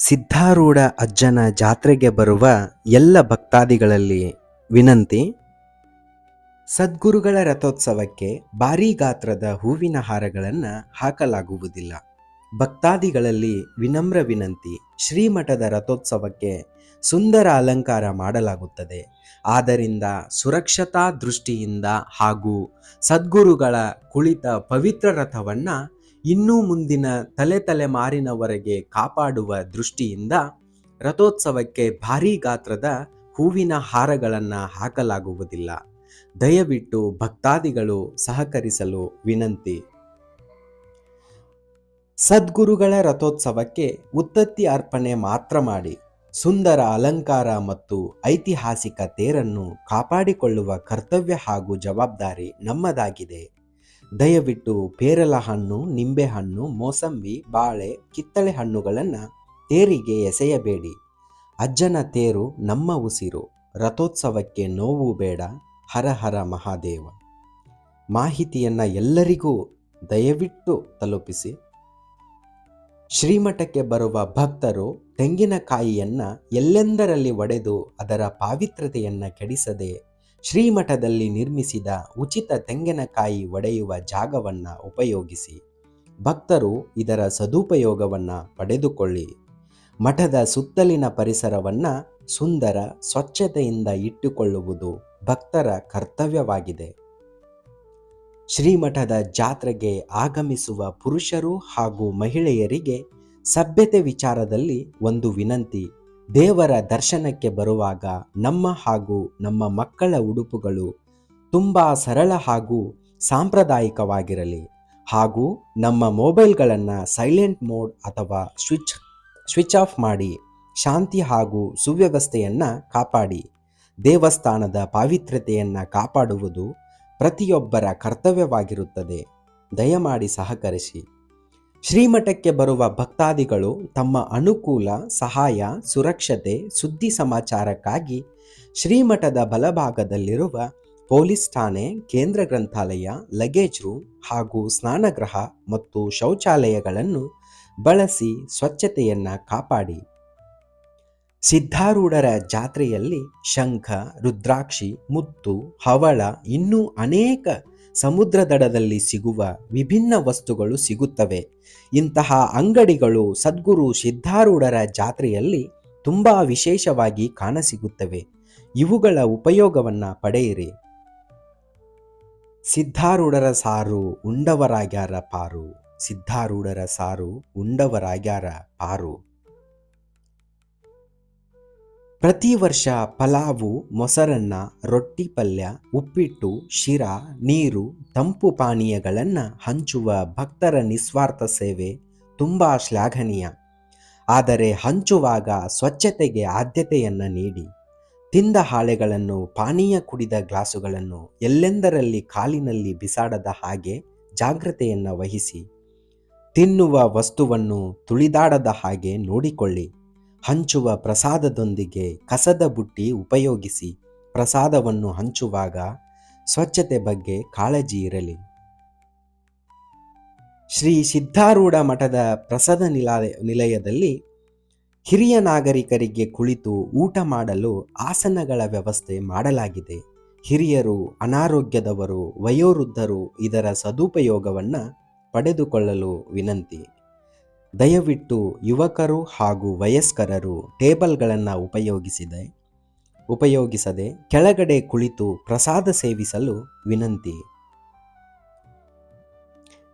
ಸಿದ್ಧಾರೂಢ ಅಜ್ಜನ ಜಾತ್ರೆಗೆ ಬರುವ ಎಲ್ಲ ಭಕ್ತಾದಿಗಳಲ್ಲಿ ವಿನಂತಿ, ಸದ್ಗುರುಗಳ ರಥೋತ್ಸವಕ್ಕೆ ಭಾರೀ ಗಾತ್ರದ ಹೂವಿನ ಹಾರಗಳನ್ನು ಹಾಕಲಾಗುವುದಿಲ್ಲ. ಭಕ್ತಾದಿಗಳಲ್ಲಿ ವಿನಮ್ರ ವಿನಂತಿ, ಶ್ರೀಮಠದ ರಥೋತ್ಸವಕ್ಕೆ ಸುಂದರ ಅಲಂಕಾರ ಮಾಡಲಾಗುತ್ತದೆ. ಆದ್ದರಿಂದ ಸುರಕ್ಷತಾ ದೃಷ್ಟಿಯಿಂದ ಹಾಗೂ ಸದ್ಗುರುಗಳ ಕುಳಿತ ಪವಿತ್ರ ರಥವನ್ನು ಇನ್ನೂ ಮುಂದಿನ ತಲೆ ತಲೆಮಾರಿನವರೆಗೆ ಕಾಪಾಡುವ ದೃಷ್ಟಿಯಿಂದ ರಥೋತ್ಸವಕ್ಕೆ ಭಾರೀ ಗಾತ್ರದ ಹೂವಿನ ಹಾರಗಳನ್ನು ಹಾಕಲಾಗುವುದಿಲ್ಲ. ದಯವಿಟ್ಟು ಭಕ್ತಾದಿಗಳು ಸಹಕರಿಸಲು ವಿನಂತಿ. ಸದ್ಗುರುಗಳ ರಥೋತ್ಸವಕ್ಕೆ ಉತ್ತತ್ತಿ ಅರ್ಪಣೆ ಮಾತ್ರ ಮಾಡಿ. ಸುಂದರ ಅಲಂಕಾರ ಮತ್ತು ಐತಿಹಾಸಿಕ ತೇರನ್ನು ಕಾಪಾಡಿಕೊಳ್ಳುವ ಕರ್ತವ್ಯ ಹಾಗೂ ಜವಾಬ್ದಾರಿ ನಮ್ಮದಾಗಿದೆ. ದಯವಿಟ್ಟು ಪೇರಲ ಹಣ್ಣು ನಿಂಬೆಹಣ್ಣು ಮೋಸಂಬಿ, ಬಾಳೆ, ಕಿತ್ತಳೆ ಹಣ್ಣುಗಳನ್ನು ತೇರಿಗೆ ಎಸೆಯಬೇಡಿ. ಅಜ್ಜನ ತೇರು ನಮ್ಮ ಉಸಿರು, ರಥೋತ್ಸವಕ್ಕೆ ನೋವು ಬೇಡ, ಹರ ಹರ ಮಹಾದೇವ. ಮಾಹಿತಿಯನ್ನು ಎಲ್ಲರಿಗೂ ದಯವಿಟ್ಟು ತಲುಪಿಸಿ. ಶ್ರೀಮಠಕ್ಕೆ ಬರುವ ಭಕ್ತರು ತೆಂಗಿನಕಾಯಿಯನ್ನು ಎಲ್ಲೆಂದರಲ್ಲಿ ಒಡೆದು ಅದರ ಪಾವಿತ್ರತೆಯನ್ನು ಕೆಡಿಸದೆ ಶ್ರೀಮಠದಲ್ಲಿ ನಿರ್ಮಿಸಿದ ಉಚಿತ ತೆಂಗಿನಕಾಯಿ ಒಡೆಯುವ ಜಾಗವನ್ನು ಉಪಯೋಗಿಸಿ, ಭಕ್ತರು ಇದರ ಸದುಪಯೋಗವನ್ನು ಪಡೆದುಕೊಳ್ಳಿ. ಮಠದ ಸುತ್ತಲಿನ ಪರಿಸರವನ್ನು ಸುಂದರ ಸ್ವಚ್ಛತೆಯಿಂದ ಇಟ್ಟುಕೊಳ್ಳುವುದು ಭಕ್ತರ ಕರ್ತವ್ಯವಾಗಿದೆ. ಶ್ರೀಮಠದ ಜಾತ್ರೆಗೆ ಆಗಮಿಸುವ ಪುರುಷರು ಹಾಗೂ ಮಹಿಳೆಯರಿಗೆ ಸಭ್ಯತೆ ವಿಚಾರದಲ್ಲಿ ಒಂದು ವಿನಂತಿ. ದೇವರ ದರ್ಶನಕ್ಕೆ ಬರುವಾಗ ನಮ್ಮ ಹಾಗೂ ನಮ್ಮ ಮಕ್ಕಳ ಉಡುಪುಗಳು ತುಂಬ ಸರಳ ಹಾಗೂ ಸಾಂಪ್ರದಾಯಿಕವಾಗಿರಲಿ. ಹಾಗೂ ನಮ್ಮ ಮೊಬೈಲ್ಗಳನ್ನು ಸೈಲೆಂಟ್ ಮೋಡ್ ಅಥವಾ ಸ್ವಿಚ್ ಸ್ವಿಚ್ ಆಫ್ ಮಾಡಿ ಶಾಂತಿ ಹಾಗೂ ಸುವ್ಯವಸ್ಥೆಯನ್ನು ಕಾಪಾಡಿ. ದೇವಸ್ಥಾನದ ಪಾವಿತ್ರ್ಯತೆಯನ್ನು ಕಾಪಾಡುವುದು ಪ್ರತಿಯೊಬ್ಬರ ಕರ್ತವ್ಯವಾಗಿರುತ್ತದೆ. ದಯಮಾಡಿ ಸಹಕರಿಸಿ. ಶ್ರೀಮಠಕ್ಕೆ ಬರುವ ಭಕ್ತಾದಿಗಳು ತಮ್ಮ ಅನುಕೂಲ, ಸಹಾಯ, ಸುರಕ್ಷತೆ, ಸುದ್ದಿ ಸಮಾಚಾರಕ್ಕಾಗಿ ಶ್ರೀಮಠದ ಬಲಭಾಗದಲ್ಲಿರುವ ಪೊಲೀಸ್ ಠಾಣೆ, ಕೇಂದ್ರ ಗ್ರಂಥಾಲಯ, ಲಗೇಜ್ ರೂಮ್ ಹಾಗೂ ಸ್ನಾನಗೃಹ ಮತ್ತು ಶೌಚಾಲಯಗಳನ್ನು ಬಳಸಿ ಸ್ವಚ್ಛತೆಯನ್ನು ಕಾಪಾಡಿ. ಸಿದ್ಧಾರೂಢರ ಜಾತ್ರೆಯಲ್ಲಿ ಶಂಖ, ರುದ್ರಾಕ್ಷಿ, ಮುತ್ತು, ಹವಳ ಇನ್ನೂ ಅನೇಕ ಸಮುದ್ರದಡದಲ್ಲಿ ಸಿಗುವ ವಿಭಿನ್ನ ವಸ್ತುಗಳು ಸಿಗುತ್ತವೆ. ಇಂತಹ ಅಂಗಡಿಗಳು ಸದ್ಗುರು ಸಿದ್ಧಾರೂಢರ ಜಾತ್ರೆಯಲ್ಲಿ ತುಂಬ ವಿಶೇಷವಾಗಿ ಕಾಣಸಿಗುತ್ತವೆ. ಇವುಗಳ ಉಪಯೋಗವನ್ನು ಪಡೆಯಿರಿ. ಸಿದ್ಧಾರೂಢರ ಸಾರು ಉಂಡವರಾಗ್ಯಾರ ಪಾರು. ಸಿದ್ಧಾರೂಢರ ಸಾರು ಉಂಡವರಾಗ್ಯಾರ ಪಾರು. ಪ್ರತಿ ವರ್ಷ ಪಲಾವು, ಮೊಸರನ್ನ, ರೊಟ್ಟಿ ಪಲ್ಯ, ಉಪ್ಪಿಟ್ಟು, ಶಿರಾ, ನೀರು, ತಂಪು ಪಾನೀಯಗಳನ್ನು ಹಂಚುವ ಭಕ್ತರ ನಿಸ್ವಾರ್ಥ ಸೇವೆ ತುಂಬ ಶ್ಲಾಘನೀಯ. ಆದರೆ ಹಂಚುವಾಗ ಸ್ವಚ್ಛತೆಗೆ ಆದ್ಯತೆಯನ್ನು ನೀಡಿ. ತಿಂದ ಹಾಳೆಗಳನ್ನು, ಪಾನೀಯ ಕುಡಿದ ಗ್ಲಾಸುಗಳನ್ನು ಎಲ್ಲೆಂದರಲ್ಲಿ ಕಾಲಿನಲ್ಲಿ ಬಿಸಾಡದ ಹಾಗೆ ಜಾಗ್ರತೆಯನ್ನು ವಹಿಸಿ. ತಿನ್ನುವ ವಸ್ತುವನ್ನು ತುಳಿದಾಡದ ಹಾಗೆ ನೋಡಿಕೊಳ್ಳಿ. ಹಂಚುವ ಪ್ರಸಾದದೊಂದಿಗೆ ಕಸದ ಬುಟ್ಟಿ ಉಪಯೋಗಿಸಿ ಪ್ರಸಾದವನ್ನು ಹಂಚುವಾಗ ಸ್ವಚ್ಛತೆ ಬಗ್ಗೆ ಕಾಳಜಿ ಇರಲಿ. ಶ್ರೀ ಸಿದ್ಧಾರೂಢ ಮಠದ ಪ್ರಸಾದ ನಿಲಯ, ನಿಲಯದಲ್ಲಿ ಹಿರಿಯ ನಾಗರಿಕರಿಗೆ ಕುಳಿತು ಊಟ ಮಾಡಲು ಆಸನಗಳ ವ್ಯವಸ್ಥೆ ಮಾಡಲಾಗಿದೆ. ಹಿರಿಯರು, ಅನಾರೋಗ್ಯದವರು, ವಯೋವೃದ್ಧರು ಇದರ ಸದುಪಯೋಗವನ್ನು ಪಡೆದುಕೊಳ್ಳಲು ವಿನಂತಿ. ದಯವಿಟ್ಟು ಯುವಕರು ಹಾಗೂ ವಯಸ್ಕರರು ಟೇಬಲ್ಗಳನ್ನು ಉಪಯೋಗಿಸಿದೆ. ಉಪಯೋಗಿಸದೆ ಕೆಳಗಡೆ ಕುಳಿತು ಪ್ರಸಾದ ಸೇವಿಸಲು ವಿನಂತಿ.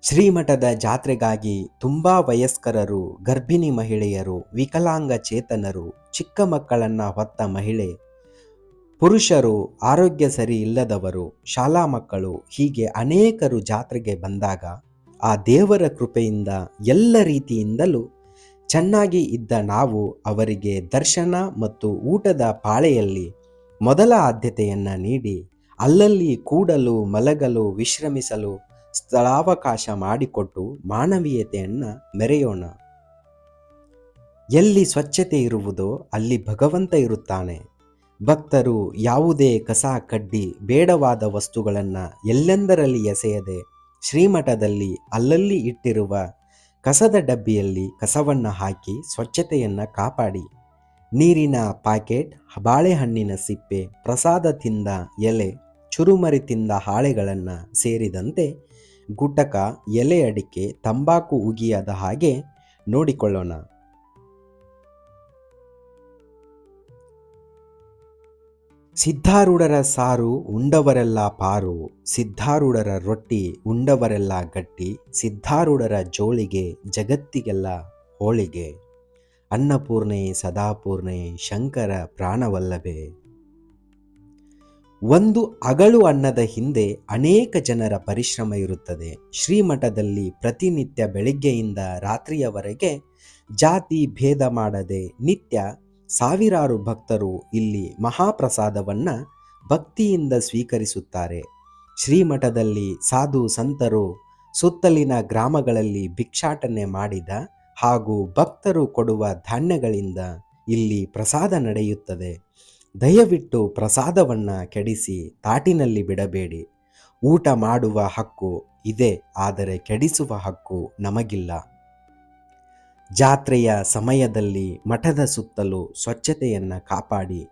ಶ್ರೀಮಠದ ಜಾತ್ರೆಗಾಗಿ ತುಂಬ ವಯಸ್ಕರರು, ಗರ್ಭಿಣಿ ಮಹಿಳೆಯರು, ವಿಕಲಾಂಗ ಚೇತನರು, ಚಿಕ್ಕ ಮಕ್ಕಳನ್ನು ಹೊತ್ತ ಮಹಿಳೆ, ಪುರುಷರು ಆರೋಗ್ಯ ಸರಿ ಇಲ್ಲದವರು, ಶಾಲಾ ಮಕ್ಕಳು ಹೀಗೆ ಅನೇಕರು ಜಾತ್ರೆಗೆ ಬಂದಾಗ ಆ ದೇವರ ಕೃಪೆಯಿಂದ ಎಲ್ಲ ರೀತಿಯಿಂದಲೂ ಚೆನ್ನಾಗಿ ಇದ್ದ ನಾವು ಅವರಿಗೆ ದರ್ಶನ ಮತ್ತು ಊಟದ ಪಾಳೆಯಲ್ಲಿ ಮೊದಲ ಆದ್ಯತೆಯನ್ನು ನೀಡಿ ಅಲ್ಲಲ್ಲಿ ಕೂಡಲು ಮಲಗಲು ವಿಶ್ರಮಿಸಲು ಸ್ಥಳಾವಕಾಶ ಮಾಡಿಕೊಟ್ಟು ಮಾನವೀಯತೆಯನ್ನು ಮೆರೆಯೋಣ. ಎಲ್ಲಿ ಸ್ವಚ್ಛತೆ ಇರುವುದೋ ಅಲ್ಲಿ ಭಗವಂತ ಇರುತ್ತಾನೆ. ಭಕ್ತರು ಯಾವುದೇ ಕಸ, ಕಡ್ಡಿ, ಬೇಡವಾದ ವಸ್ತುಗಳನ್ನು ಎಲ್ಲೆಂದರಲ್ಲಿ ಎಸೆಯದೆ ಶ್ರೀಮಠದಲ್ಲಿ ಅಲ್ಲಲ್ಲಿ ಇಟ್ಟಿರುವ ಕಸದ ಡಬ್ಬಿಯಲ್ಲಿ ಕಸವನ್ನು ಹಾಕಿ ಸ್ವಚ್ಛತೆಯನ್ನು ಕಾಪಾಡಿ. ನೀರಿನ ಪ್ಯಾಕೆಟ್, ಬಾಳೆಹಣ್ಣಿನ ಸಿಪ್ಪೆ, ಪ್ರಸಾದ ತಿಂದ ಎಲೆ, ಚುರುಮರಿ ತಿಂದ ಹಾಳೆಗಳನ್ನು ಸೇರಿದಂತೆ ಗುಟಕ, ಎಲೆ ಅಡಿಕೆ, ತಂಬಾಕು ಉಗಿಯದ ಹಾಗೆ ನೋಡಿಕೊಳ್ಳೋಣ. ಸಿದ್ಧಾರೂಢರ ಸಾರು ಉಂಡವರೆಲ್ಲ ಪಾರು, ಸಿದ್ಧಾರೂಢರ ರೊಟ್ಟಿ ಉಂಡವರೆಲ್ಲ ಗಟ್ಟಿ, ಸಿದ್ಧಾರೂಢರ ಜೋಳಿಗೆ, ಜಗತ್ತಿಗೆಲ್ಲ ಹೋಳಿಗೆ. ಅನ್ನಪೂರ್ಣೆ, ಸದಾಪೂರ್ಣೆ, ಶಂಕರ ಪ್ರಾಣವಲ್ಲವೇ ಒಂದು ಅಗಳು ಅನ್ನದ ಹಿಂದೆ ಅನೇಕ ಜನರ ಪರಿಶ್ರಮ ಇರುತ್ತದೆ. ಶ್ರೀಮಠದಲ್ಲಿ ಪ್ರತಿನಿತ್ಯ ಬೆಳಿಗ್ಗೆಯಿಂದ ರಾತ್ರಿಯವರೆಗೆ ಜಾತಿ ಭೇದ ಮಾಡದೆ ನಿತ್ಯ ಸಾವಿರಾರು ಭಕ್ತರು ಇಲ್ಲಿ ಮಹಾಪ್ರಸಾದವನ್ನು ಭಕ್ತಿಯಿಂದ ಸ್ವೀಕರಿಸುತ್ತಾರೆ. ಶ್ರೀಮಠದಲ್ಲಿ ಸಾಧು ಸಂತರು ಸುತ್ತಲಿನ ಗ್ರಾಮಗಳಲ್ಲಿ ಭಿಕ್ಷಾಟನೆ ಮಾಡಿದ ಹಾಗೂ ಭಕ್ತರು ಕೊಡುವ ಧಾನ್ಯಗಳಿಂದ ಇಲ್ಲಿ ಪ್ರಸಾದ ನಡೆಯುತ್ತದೆ. ದಯವಿಟ್ಟು ಪ್ರಸಾದವನ್ನ ಕೆಡಿಸಿ ತಾಟಿನಲ್ಲಿ ಬಿಡಬೇಡಿ. ಊಟ ಮಾಡುವ ಹಕ್ಕು ಇದೆ, ಆದರೆ ಕೆಡಿಸುವ ಹಕ್ಕು ನಮಗಿಲ್ಲ. ಜಾತ್ರೆಯ ಸಮಯದಲ್ಲಿ ಮಠದ ಸುತ್ತಲೂ ಸ್ವಚ್ಛತೆಯನ್ನು ಕಾಪಾಡಿ,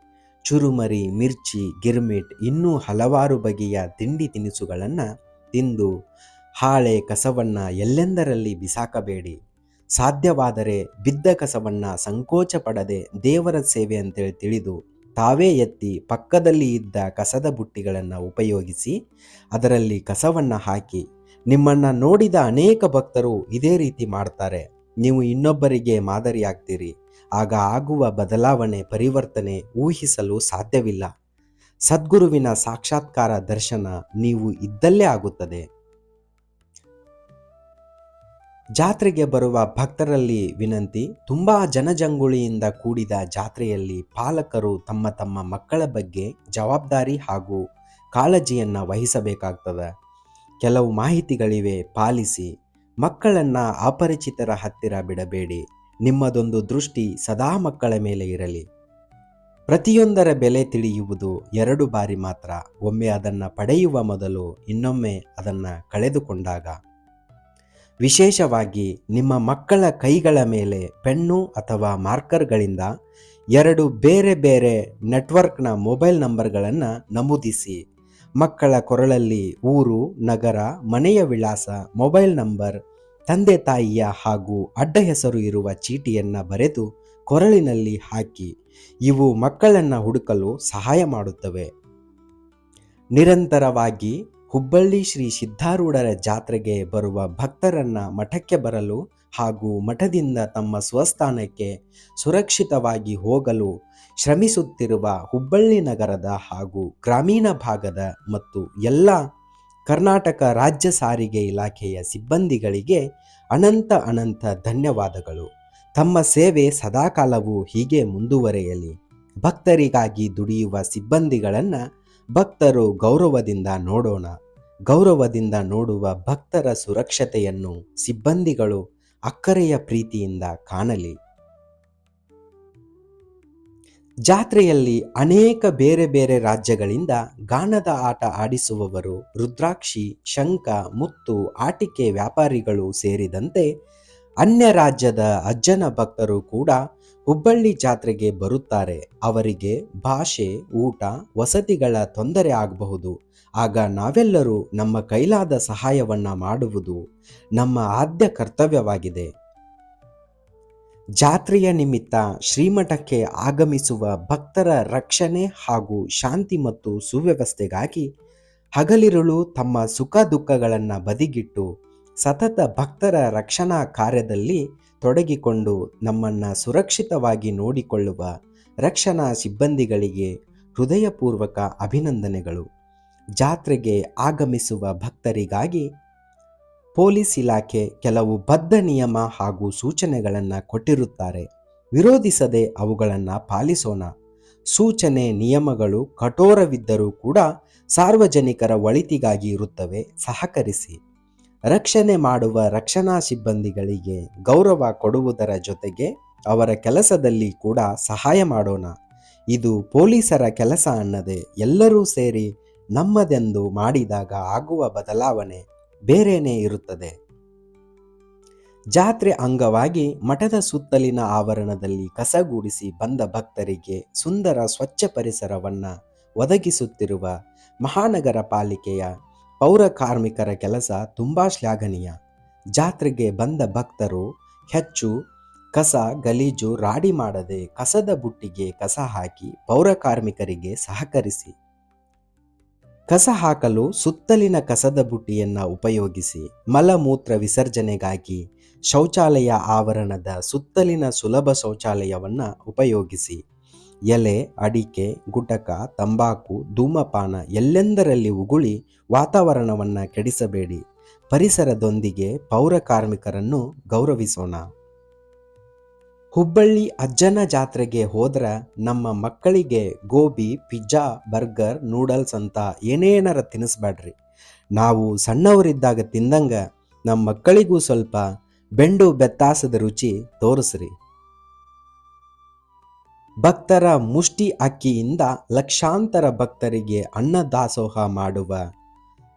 ಚುರುಮರಿ, ಮಿರ್ಚಿ, ಗಿರ್ಮಿಟ್ ಇನ್ನೂ ಹಲವಾರು ಬಗೆಯ ತಿಂಡಿ ತಿನಿಸುಗಳನ್ನು ತಿಂದು, ಹಾಳೆ ಕಸವನ್ನು ಎಲ್ಲೆಂದರಲ್ಲಿ ಬಿಸಾಕಬೇಡಿ. ಸಾಧ್ಯವಾದರೆ ಬಿದ್ದ ಕಸವನ್ನು ಸಂಕೋಚ ಪಡದೆ ದೇವರ ಸೇವೆ ಅಂತೇಳಿ ತಿಳಿದು, ತಾವೇ ಎತ್ತಿ ಪಕ್ಕದಲ್ಲಿ ಇದ್ದ ಕಸದ ಬುಟ್ಟಿಗಳನ್ನು ಉಪಯೋಗಿಸಿ, ಅದರಲ್ಲಿ ಕಸವನ್ನು ಹಾಕಿ, ನಿಮ್ಮನ್ನು ನೋಡಿದ ಅನೇಕ ಭಕ್ತರು ಇದೇ ರೀತಿ ಮಾಡ್ತಾರೆ. ನೀವು ಇನ್ನೊಬ್ಬರಿಗೆ ಮಾದರಿಯಾಗ್ತೀರಿ. ಆಗ ಆಗುವ ಬದಲಾವಣೆ, ಪರಿವರ್ತನೆ ಊಹಿಸಲು ಸಾಧ್ಯವಿಲ್ಲ. ಸದ್ಗುರುವಿನ ಸಾಕ್ಷಾತ್ಕಾರ ದರ್ಶನ ನೀವು ಇದ್ದಲ್ಲೇ ಆಗುತ್ತದೆ. ಜಾತ್ರೆಗೆ ಬರುವ ಭಕ್ತರಲ್ಲಿ ವಿನಂತಿ, ತುಂಬಾ ಜನಜಂಗುಳಿಯಿಂದ ಕೂಡಿದ ಜಾತ್ರೆಯಲ್ಲಿ ಪಾಲಕರು ತಮ್ಮ ತಮ್ಮ ಮಕ್ಕಳ ಬಗ್ಗೆ ಜವಾಬ್ದಾರಿ ಹಾಗೂ ಕಾಳಜಿಯನ್ನು ವಹಿಸಬೇಕಾಗ್ತದೆ. ಕೆಲವು ಮಾಹಿತಿಗಳಿವೆ, ಪಾಲಿಸಿ. ಮಕ್ಕಳನ್ನ ಅಪರಿಚಿತರ ಹತ್ತಿರ ಬಿಡಬೇಡಿ. ನಿಮ್ಮದೊಂದು ದೃಷ್ಟಿ ಸದಾ ಮಕ್ಕಳ ಮೇಲೆ ಇರಲಿ. ಪ್ರತಿಯೊಂದರ ಬೆಲೆ ತಿಳಿಯುವುದು ಎರಡು ಬಾರಿ ಮಾತ್ರ. ಒಮ್ಮೆ ಅದನ್ನು ಪಡೆಯುವ ಮೊದಲು ಇನ್ನೊಮ್ಮೆ ಅದನ್ನು ಕಳೆದುಕೊಂಡಾಗ. ವಿಶೇಷವಾಗಿ ನಿಮ್ಮ ಮಕ್ಕಳ ಕೈಗಳ ಮೇಲೆ ಪೆನ್ನು ಅಥವಾ ಮಾರ್ಕರ್ಗಳಿಂದ ಎರಡು ಬೇರೆ ಬೇರೆ ನೆಟ್ವರ್ಕ್ನ ಮೊಬೈಲ್ ನಂಬರ್ಗಳನ್ನು ನಮೂದಿಸಿ. ಮಕ್ಕಳ ಕೊರಳಲ್ಲಿ ಊರು, ನಗರ, ಮನೆಯ ವಿಳಾಸ, ಮೊಬೈಲ್ ನಂಬರ್, ತಂದೆ ತಾಯಿಯ ಹಾಗೂ ಅಡ್ಡ ಹೆಸರು ಇರುವ ಚೀಟಿಯನ್ನು ಬರೆದು ಕೊರಳಿನಲ್ಲಿ ಹಾಕಿ, ಇವು ಮಕ್ಕಳನ್ನು ಹುಡುಕಲು ಸಹಾಯ ಮಾಡುತ್ತವೆ. ನಿರಂತರವಾಗಿ ಹುಬ್ಬಳ್ಳಿ ಶ್ರೀ ಸಿದ್ಧಾರೂಢರ ಜಾತ್ರೆಗೆ ಬರುವ ಭಕ್ತರನ್ನ ಮಠಕ್ಕೆ ಬರಲು ಹಾಗೂ ಮಠದಿಂದ ತಮ್ಮ ಸ್ವಸ್ಥಾನಕ್ಕೆ ಸುರಕ್ಷಿತವಾಗಿ ಹೋಗಲು ಶ್ರಮಿಸುತ್ತಿರುವ ಹುಬ್ಬಳ್ಳಿ ನಗರದ ಹಾಗೂ ಗ್ರಾಮೀಣ ಭಾಗದ ಮತ್ತು ಎಲ್ಲ ಕರ್ನಾಟಕ ರಾಜ್ಯ ಸಾರಿಗೆ ಇಲಾಖೆಯ ಸಿಬ್ಬಂದಿಗಳಿಗೆ ಅನಂತ ಅನಂತ ಧನ್ಯವಾದಗಳು. ತಮ್ಮ ಸೇವೆ ಸದಾಕಾಲವೂ ಹೀಗೆ ಮುಂದುವರೆಯಲಿ. ಭಕ್ತರಿಗಾಗಿ ದುಡಿಯುವ ಸಿಬ್ಬಂದಿಗಳನ್ನು ಭಕ್ತರು ಗೌರವದಿಂದ ನೋಡೋಣ. ಗೌರವದಿಂದ ನೋಡುವ ಭಕ್ತರ ಸುರಕ್ಷತೆಯನ್ನು ಸಿಬ್ಬಂದಿಗಳು ಅಕ್ಕರೆಯ ಪ್ರೀತಿಯಿಂದ ಕಾಣಲಿ. ಜಾತ್ರೆಯಲ್ಲಿ ಅನೇಕ ಬೇರೆ ಬೇರೆ ರಾಜ್ಯಗಳಿಂದ ಗಾನದ ಆಟ ಆಡಿಸುವವರು ರುದ್ರಾಕ್ಷಿ, ಶಂಖ, ಮುತ್ತು, ಆಟಿಕೆ ವ್ಯಾಪಾರಿಗಳು ಸೇರಿದಂತೆ ಅನ್ಯ ರಾಜ್ಯದ ಅಜ್ಜನ ಭಕ್ತರು ಕೂಡ ಹುಬ್ಬಳ್ಳಿ ಜಾತ್ರೆಗೆ ಬರುತ್ತಾರೆ. ಅವರಿಗೆ ಭಾಷೆ, ಊಟ, ವಸತಿಗಳ ತೊಂದರೆ ಆಗಬಹುದು. ಆಗ ನಾವೆಲ್ಲರೂ ನಮ್ಮ ಕೈಲಾದ ಸಹಾಯವನ್ನ ಮಾಡುವುದು ನಮ್ಮ ಆದ್ಯ ಕರ್ತವ್ಯವಾಗಿದೆ. ಜಾತ್ರೆಯ ನಿಮಿತ್ತ ಶ್ರೀಮಠಕ್ಕೆ ಆಗಮಿಸುವ ಭಕ್ತರ ರಕ್ಷಣೆ ಹಾಗೂ ಶಾಂತಿ ಮತ್ತು ಸುವ್ಯವಸ್ಥೆಗಾಗಿ ಹಗಲಿರುಳು ತಮ್ಮ ಸುಖ ದುಃಖಗಳನ್ನು ಬದಿಗಿಟ್ಟು ಸತತ ಭಕ್ತರ ರಕ್ಷಣಾ ಕಾರ್ಯದಲ್ಲಿ ತೊಡಗಿಕೊಂಡು ನಮ್ಮನ್ನು ಸುರಕ್ಷಿತವಾಗಿ ನೋಡಿಕೊಳ್ಳುವ ರಕ್ಷಣಾ ಸಿಬ್ಬಂದಿಗಳಿಗೆ ಹೃದಯಪೂರ್ವಕ ಅಭಿನಂದನೆಗಳು. ಜಾತ್ರೆಗೆ ಆಗಮಿಸುವ ಭಕ್ತರಿಗಾಗಿ ಪೊಲೀಸ್ ಇಲಾಖೆ ಕೆಲವು ಬದ್ಧ ನಿಯಮ ಹಾಗೂ ಸೂಚನೆಗಳನ್ನು ಕೊಟ್ಟಿರುತ್ತಾರೆ. ವಿರೋಧಿಸದೆ ಅವುಗಳನ್ನು ಪಾಲಿಸೋಣ. ಸೂಚನೆ, ನಿಯಮಗಳು ಕಠೋರವಿದ್ದರೂ ಕೂಡ ಸಾರ್ವಜನಿಕರ ಒಳಿತಿಗಾಗಿ ಇರುತ್ತವೆ. ಸಹಕರಿಸಿ. ರಕ್ಷಣೆ ಮಾಡುವ ರಕ್ಷಣಾ ಸಿಬ್ಬಂದಿಗಳಿಗೆ ಗೌರವ ಕೊಡುವುದರ ಜೊತೆಗೆ ಅವರ ಕೆಲಸದಲ್ಲಿ ಕೂಡ ಸಹಾಯ ಮಾಡೋಣ. ಇದು ಪೊಲೀಸರ ಕೆಲಸ ಅನ್ನದೆ ಎಲ್ಲರೂ ಸೇರಿ ನಮ್ಮದೆಂದು ಮಾಡಿದಾಗ ಆಗುವ ಬದಲಾವಣೆ ಬೇರೆಯೇ ಇರುತ್ತದೆ. ಜಾತ್ರೆ ಅಂಗವಾಗಿ ಮಠದ ಸುತ್ತಲಿನ ಆವರಣದಲ್ಲಿ ಕಸಗೂಡಿಸಿ ಬಂದ ಭಕ್ತರಿಗೆ ಸುಂದರ ಸ್ವಚ್ಛ ಪರಿಸರವನ್ನು ಒದಗಿಸುತ್ತಿರುವ ಮಹಾನಗರ ಪಾಲಿಕೆಯ ಪೌರ ಕಾರ್ಮಿಕರ ಕೆಲಸ ತುಂಬ ಶ್ಲಾಘನೀಯ. ಜಾತ್ರೆಗೆ ಬಂದ ಭಕ್ತರು ಹೆಚ್ಚು ಕಸ, ಗಲೀಜು ರಾಡಿ ಮಾಡದೆ ಕಸದ ಬುಟ್ಟಿಗೆ ಕಸ ಹಾಕಿ ಪೌರ ಕಾರ್ಮಿಕರಿಗೆ ಸಹಕರಿಸಿ. ಕಸ ಹಾಕಲು ಸುತ್ತಲಿನ ಕಸದ ಬುಟ್ಟಿಯನ್ನ ಉಪಯೋಗಿಸಿ ಮಲಮೂತ್ರ ವಿಸರ್ಜನೆಗಾಗಿ ಶೌಚಾಲಯ ಆವರಣದ ಸುತ್ತಲಿನ ಸುಲಭ ಶೌಚಾಲಯವನ್ನು ಉಪಯೋಗಿಸಿ. ಎಲೆ, ಅಡಿಕೆ, ಗುಟಕ, ತಂಬಾಕು, ಧೂಮಪಾನ ಎಲ್ಲೆಂದರಲ್ಲಿ ಉಗುಳಿ ವಾತಾವರಣವನ್ನು ಕೆಡಿಸಬೇಡಿ. ಪರಿಸರದೊಂದಿಗೆ ಪೌರ ಕಾರ್ಮಿಕರನ್ನು ಗೌರವಿಸೋಣ. ಹುಬ್ಬಳ್ಳಿ ಅಜ್ಜನ ಜಾತ್ರೆಗೆ ಹೋದ್ರ ನಮ್ಮ ಮಕ್ಕಳಿಗೆ ಗೋಬಿ, ಪಿಜ್ಜಾ, ಬರ್ಗರ್, ನೂಡಲ್ಸ್ ಅಂತ ಏನೇನಾರ ತಿನ್ನಿಸ್ಬೇಡ್ರಿ ನಾವು ಸಣ್ಣವರಿದ್ದಾಗ ತಿಂದಂಗ ನಮ್ಮ ಮಕ್ಕಳಿಗೂ ಸ್ವಲ್ಪ ಬೆಂಡು ಬೆತ್ತಾಸದ ರುಚಿ ತೋರಿಸ್ರಿ. ಭಕ್ತರ ಮುಷ್ಟಿ ಅಕ್ಕಿಯಿಂದ ಲಕ್ಷಾಂತರ ಭಕ್ತರಿಗೆ ಅನ್ನದಾಸೋಹ ಮಾಡುವ.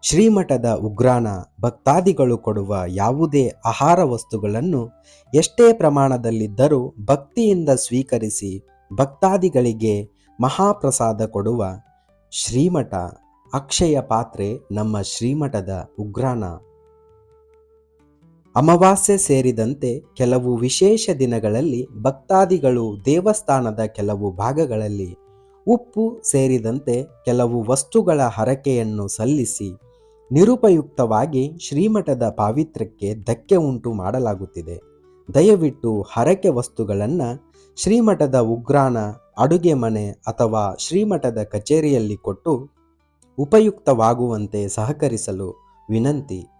ಶ್ರೀಮಠದ ಉಗ್ರಾಣ ಭಕ್ತಾದಿಗಳು ಕೊಡುವ ಯಾವುದೇ ಆಹಾರ ವಸ್ತುಗಳನ್ನು ಎಷ್ಟೇ ಪ್ರಮಾಣದಲ್ಲಿದ್ದರೂ ಭಕ್ತಿಯಿಂದ ಸ್ವೀಕರಿಸಿ ಭಕ್ತಾದಿಗಳಿಗೆ ಮಹಾಪ್ರಸಾದ ಕೊಡುವ ಶ್ರೀಮಠ ಅಕ್ಷಯ ಪಾತ್ರೆ ನಮ್ಮ ಶ್ರೀಮಠದ ಉಗ್ರಾಣ. ಅಮಾವಾಸ್ಯೆ ಸೇರಿದಂತೆ ಕೆಲವು ವಿಶೇಷ ದಿನಗಳಲ್ಲಿ ಭಕ್ತಾದಿಗಳು ದೇವಸ್ಥಾನದ ಕೆಲವು ಭಾಗಗಳಲ್ಲಿ ಉಪ್ಪು ಸೇರಿದಂತೆ ಕೆಲವು ವಸ್ತುಗಳ ಹರಕೆಯನ್ನು ಸಲ್ಲಿಸಿ ನಿರುಪಯುಕ್ತವಾಗಿ ಶ್ರೀಮಠದ ಪಾವಿತ್ರ್ಯಕ್ಕೆ ಧಕ್ಕೆ ಉಂಟು ಮಾಡಲಾಗುತ್ತಿದೆ. ದಯವಿಟ್ಟು ಹರಕೆ ವಸ್ತುಗಳನ್ನು ಶ್ರೀಮಠದ ಉಗ್ರಾಣ, ಅಡುಗೆ ಮನೆ ಅಥವಾ ಶ್ರೀಮಠದ ಕಚೇರಿಯಲ್ಲಿ ಕೊಟ್ಟು ಉಪಯುಕ್ತವಾಗುವಂತೆ ಸಹಕರಿಸಲು ವಿನಂತಿ.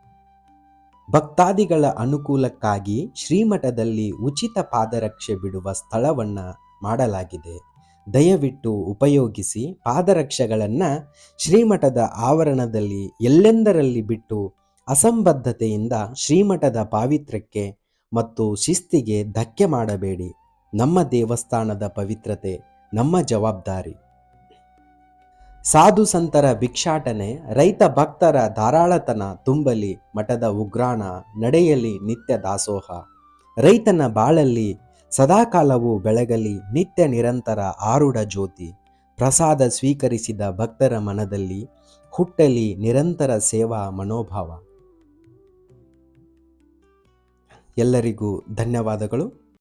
ಭಕ್ತಾದಿಗಳ ಅನುಕೂಲಕ್ಕಾಗಿ ಶ್ರೀಮಠದಲ್ಲಿ ಉಚಿತ ಪಾದರಕ್ಷೆ ಬಿಡುವ ಸ್ಥಳವನ್ನು ಮಾಡಲಾಗಿದೆ. ದಯವಿಟ್ಟು ಉಪಯೋಗಿಸಿ ಪಾದರಕ್ಷೆಗಳನ್ನು ಶ್ರೀಮಠದ ಆವರಣದಲ್ಲಿ ಎಲ್ಲೆಂದರಲ್ಲಿ ಬಿಟ್ಟು ಅಸಂಬದ್ಧತೆಯಿಂದ ಶ್ರೀಮಠದ ಪಾವಿತ್ರ್ಯಕ್ಕೆ ಮತ್ತು ಶಿಸ್ತಿಗೆ ಧಕ್ಕೆ ಮಾಡಬೇಡಿ. ನಮ್ಮ ದೇವಸ್ಥಾನದ ಪವಿತ್ರತೆ, ನಮ್ಮ ಜವಾಬ್ದಾರಿ. ಸಾಧು ಸಂತರ ಭಿಕ್ಷಾಟನೆ, ರೈತ ಭಕ್ತರ ಧಾರಾಳತನ ತುಂಬಲಿ ಮಠದ ಉಗ್ರಾಣ ನಡೆಯಲಿ ನಿತ್ಯ ದಾಸೋಹ. ರೈತನ ಬಾಳಲ್ಲಿ ಸದಾಕಾಲವೂ ಬೆಳಗಲಿ ನಿತ್ಯ ನಿರಂತರ ಆರುಢ ಜ್ಯೋತಿ. ಪ್ರಸಾದ ಸ್ವೀಕರಿಸಿದ ಭಕ್ತರ ಮನದಲ್ಲಿ ಹುಟ್ಟಲಿ ನಿರಂತರ ಸೇವಾ ಮನೋಭಾವ. ಎಲ್ಲರಿಗೂ ಧನ್ಯವಾದಗಳು.